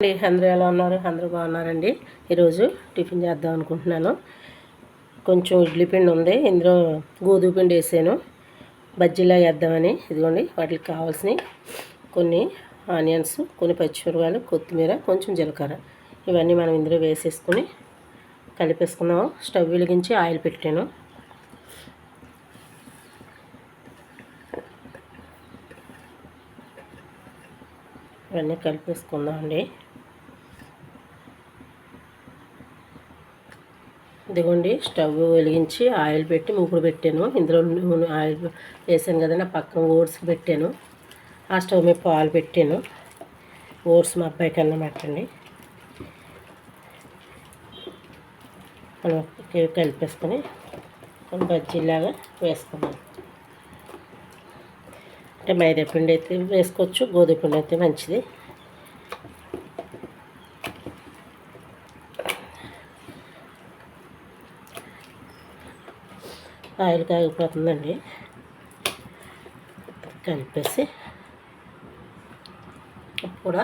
అండి అందరూ ఎలా ఉన్నారు? అందరూ బాగున్నారండి. ఈరోజు టిఫిన్ చేద్దాం అనుకుంటున్నాను. కొంచెం ఇడ్లీ పిండి ఉంది. ఇందులో గోధుమ పిండి వేసాను. బజ్జీలా వేద్దామని. ఇదిగోండి వాటికి కావాల్సినవి కొన్ని ఆనియన్స్ కొన్ని పచ్చిమిరపాయలు కొత్తిమీర కొంచెం జీలకర్ర. ఇవన్నీ మనం ఇందులో వేసేసుకుని కలిపేసుకున్నాము స్టవ్ వెలిగించి ఆయిల్ పెట్టాను. ఇవన్నీ కలిపేసుకుందామండి. ఇదిగోండి స్టవ్ వెలిగించి ఆయిల్ పెట్టి మూకుడు పెట్టాను. ఇందులో నూనె ఆయిల్ వేసాను కదండి పక్కన ఓట్స్ పెట్టాను. ఆ స్టవ్ మీద పాలు పెట్టాను. ఓట్స్ మా అబ్బాయికి అన్నమాట అండి. మనం కలిపేసుకొని కొన్ని బజ్జీలాగా వేసుకున్నాం అంటే మైదా పిండి అయితే వేసుకోవచ్చు గోధుమ పిండి అయితే మంచిది. ఆయిల్ కాగిపోతుందండి కలిపేసి కూడా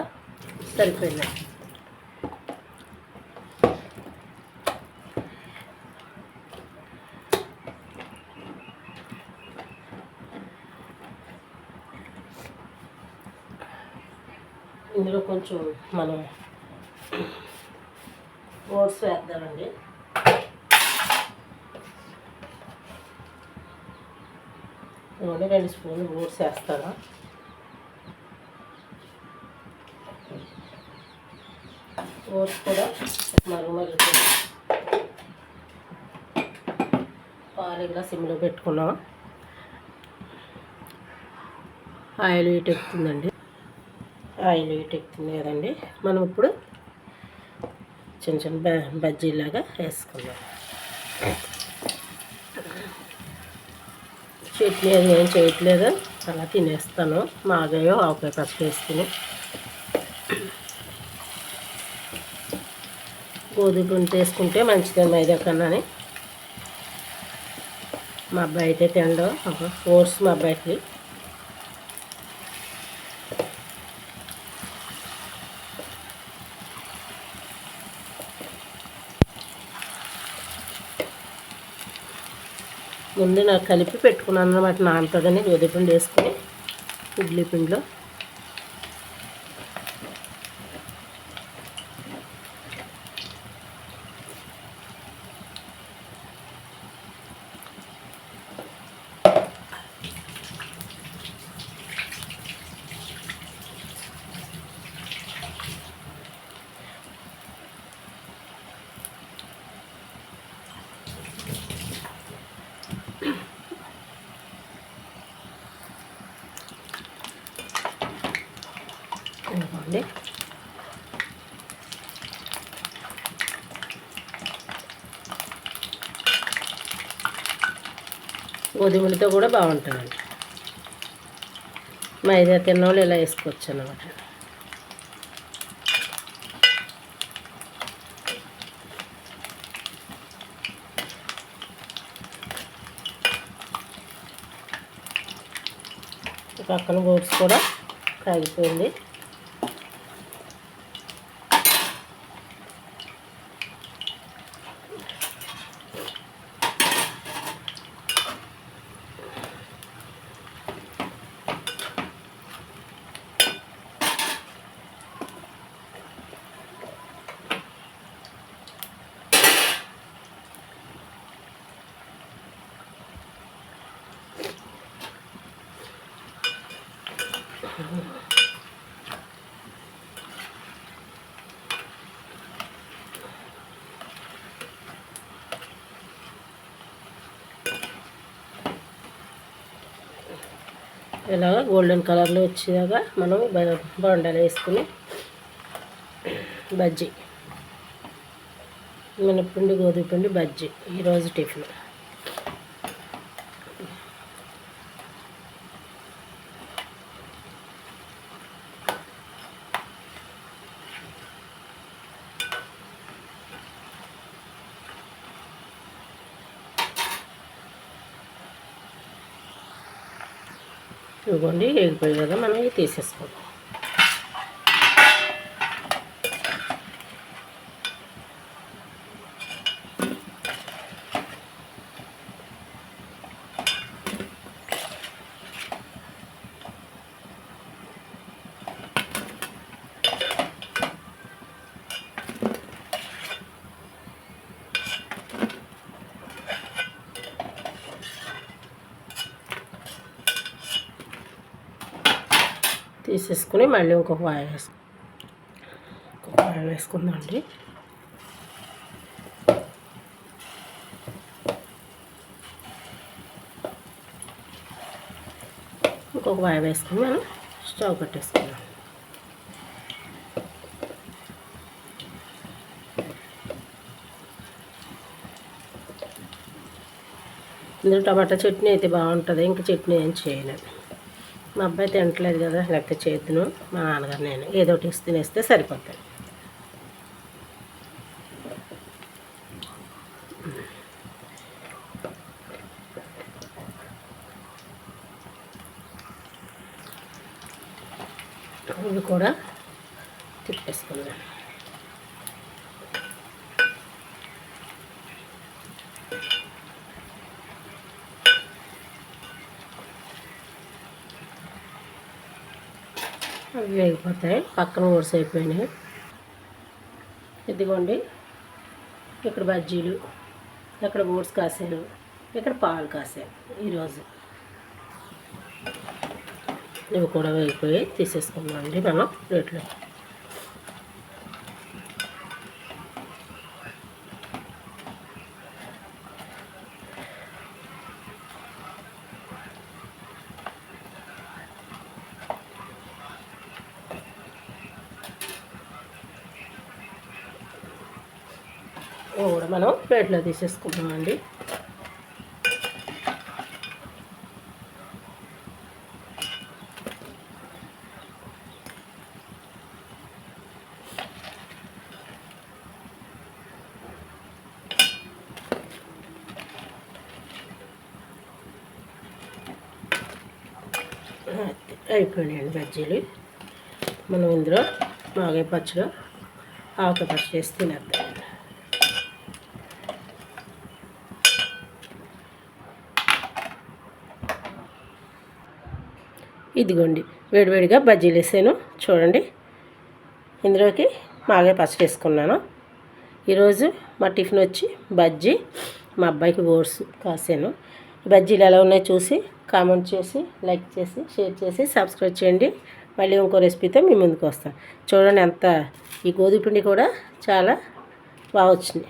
సరిపోయింది. ఇందులో కొంచెం మనం ఓట్స్ వేద్దామండి. నూనె రెండు స్పూన్లు ఓట్స్ వేస్తాను ఓట్స్ కూడా మరుగు మరుగు పాలు సిమ్లో పెట్టుకున్నాం. ఆయిల్ ఇటు ఎక్కుతుందండి. ఆయిల్ ఇటు ఎక్కుతుంది కదండి. మనం ఇప్పుడు చిన్న చిన్న బ బజ్జీలాగా వేసుకుందాం. చట్నీ అది ఏం చేయట్లేదు. అలా తినేస్తాను. మాగాయో ఆవకాయ పసుపు వేసుకుని గోధుమ పిండి వేసుకుంటే మంచిదే మైదా కన్నాని. మా అబ్బాయి అయితే తినడం. ఓట్స్ మా అబ్బాయికి. ముందు నాకు కలిపి పెట్టుకున్నాను అనమాట నానుతుందని గోధుమ పిండి వేసుకొని ఇడ్లీ పిండిలో ఇదిగోండి గోధుమలతో కూడా బాగుంటుందండి. మైదా తిన్నోళ్ళు ఇలా వేసుకోవచ్చు అన్నమాట. పక్కన గోడ్స్ కూడా కాగిపోయింది. ఇలాగ గోల్డెన్ కలర్లో వచ్చేదాకా మనం బొండాలు వేసుకుని బజ్జీ మినపిండి గోధుమ పిండి బజ్జీ ఈరోజు టిఫిన్. ఇవ్వండి ఎగిపోయి కదా మనం ఇవి తీసేసుకోవాలి. తీసేసుకుని మళ్ళీ ఇంకొక ఆయిల్ వేసుకుందాం ఇంకొక ఆయిల్ వేసుకుందాం అండి. ఇంకొక వాయి వేసుకుని మనం స్టవ్ కట్టేసుకుందాం. ఇందులో టమాటా చట్నీ అయితే బాగుంటుంది. ఇంకా చట్నీ ఏం చేయలేదు. మా అబ్బాయి తినట్లేదు కదా లేకపోతే చేతును మా నాన్నగారు నేను. ఏదో ఒకటి ఇస్తే తినేస్తే సరిపోతాయి. ఇవి కూడా తిప్పేసుకున్నాను అవి వేగిపోతాయి పక్కన ఓట్స్ అయిపోయినాయి ఇదిగోండి. ఇక్కడ బజ్జీలు ఇక్కడ ఓట్స్ కాసాను ఇక్కడ పాలు కాసాను ఈరోజు. ఇవి కూడా వేగిపోయి తీసేసుకుందామండి మనం ప్లేట్లో. మొత్తం కూడా మనం ప్లేట్లో తీసేసుకుందామండి అయిపోయినాయండి బజ్జీలు. మనం ఇందులో మాగే పచ్చడి ఆవకాయ పచ్చడి వేసి తినేద్దాం. ఇదిగోండి వేడివేడిగా బజ్జీలు వేసాను. చూడండి ఇందులోకి మాగే పచ్చడి వేసుకున్నాను. ఈరోజు మా టిఫిన్ వచ్చి బజ్జీ మా అబ్బాయికి ఓట్స్ కాసాను. బజ్జీలు ఎలా ఉన్నాయో చూసి కామెంట్ చేసి లైక్ చేసి షేర్ చేసి సబ్స్క్రైబ్ చేయండి. మళ్ళీ ఇంకో రెసిపీతో మీ ముందుకు వస్తాను. చూడండి ఎంత ఈ గోధుమ పిండి కూడా చాలా బాగా వచ్చింది.